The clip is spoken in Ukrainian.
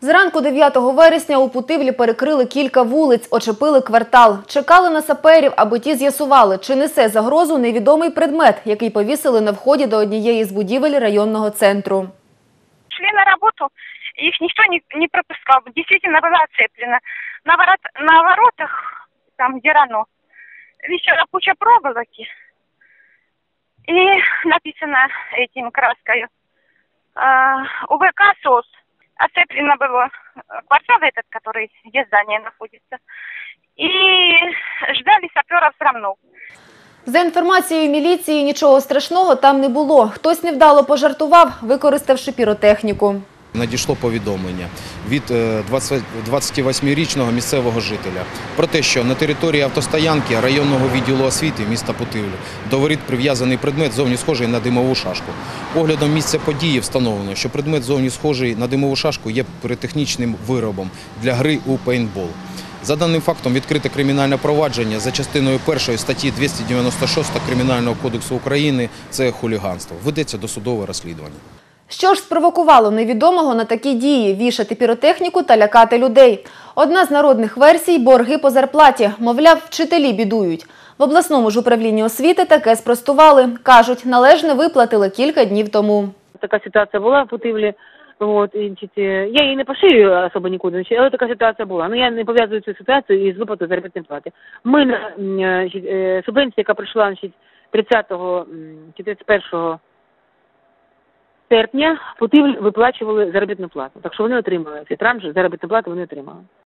Зранку 9 вересня у Путивлі перекрили кілька вулиць, очепили квартал. Чекали на саперів, аби ті з'ясували, чи несе загрозу невідомий предмет, який повісили на вході до однієї з будівель районного центру. шли на работу, их никто не, не пропускал. Действительно было оцеплено. На, ворот, на воротах, там где рано, висела куча проволоки. И написано этим краской э, УВК СОС. Оцеплено было э, квартал этот, который, где здание находится. И ждали саперов все равно. За інформацією міліції, нічого страшного там не було. Хтось невдало пожартував, використавши піротехніку. Надійшло повідомлення від е, 20 28-річного місцевого жителя про те, що на території автостоянки районного відділу освіти міста Путивлі до воріт прив'язаний предмет зовні схожий на димову шашку. Оглядом місця події встановлено, що предмет зовні схожий на димову шашку є піротехнічним виробом для гри у пейнтбол. За даним фактом відкрите кримінальне провадження за частиною першої статті 296 Кримінального кодексу України – це хуліганство. Ведеться досудове розслідування. Що ж спровокувало невідомого на такі дії – вішати піротехніку та лякати людей? Одна з народних версій – борги по зарплаті. Мовляв, вчителі бідують. В обласному ж управлінні освіти таке спростували. Кажуть, належне виплатили кілька днів тому. така ситуація була в Путивлі. От, і, я її не поширюю особо нікуди, але така ситуація була. Ну я не пов'язую цю ситуацію із виплатою заробітної плати. Ми на е, е, субвенція, яка прийшла значить, 30-го м, чи 31 серпня, Путивль виплачували заробітну плату. Так що вони отримали цей транш заробітну плату вони отримали.